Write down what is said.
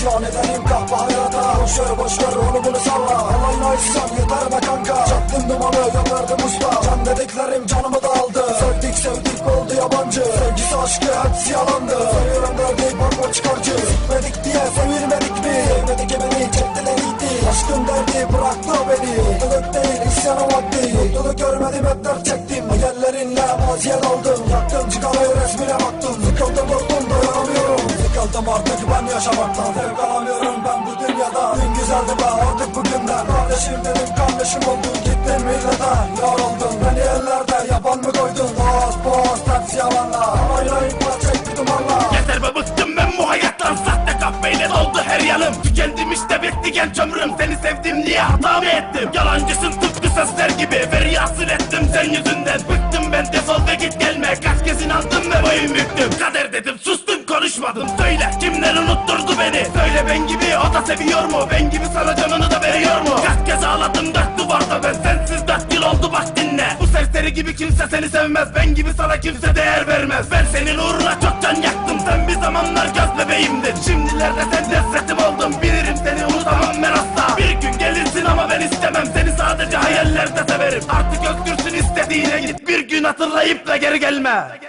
isyan edelim kahpe hayata Boşver boşver onu bunu salla. Alayla isyan yeter be kanka. Çaktım dumanı yanardım usta. Can dediklerim canımı da aldı. Sevdik sevdik oldu yabancı. Sevgisi aşkı hepsi yalandı. Seviyorum verdik bakma çıkarcı. Sikmedik diye sevilmedik mi Sevmedik beni çektiler iyiydi Aşkın derdi bıraktı beni. Mutluluk değil isyana vakti Mutluluk görmedim hep dert çektim. Hayallerinle maziye daldım Yaktım çıkarayı resmine baktım. Sıkıldım Sıkıldım artık ben yaşamaktan Zevk ben bu dünyada. Dün güzeldi be artık bugünden Kardeşim dedim kardeşim oldun Gittin millete. Yar oldun Beni ellerde yapan mı koydun? Boğaz boğaz ters yalanla. Amayla ipla çekti dumanla. Yeter be bıktım ben bu hayattan. Sahte kahveyle doldu her yanım. Tükendim işte bitti genç ömrüm Seni sevdim diye hata mı ettim? Yalancısın tıpkı sözler gibi. Feryasın ettim sen yüzünden. Bıktım ben defol ve git gelme. Kaç kez inandım ve boyun büktüm. Kader dedim sustum konuşmadım Söyle. Kimler unutturdu beni? Söyle ben gibi o da seviyor mu? Ben gibi sana canını da veriyor mu? Kaç kez ağladım dört duvarda ben. Sensiz dört yıl oldu bak dinle. Bu serseri gibi kimse seni sevmez. Ben gibi sana kimse değer vermez. Ben senin uğruna çok can yaktım. Sen bir zamanlar göz bebeğimdin. Şimdilerde sen nefretim oldum Bilirim seni unutamam ben asla. Bir gün gelirsin ama ben istemem. Seni sadece hayallerde severim. Artık özgürsün istediğine git. Bir gün hatırlayıp da geri gelme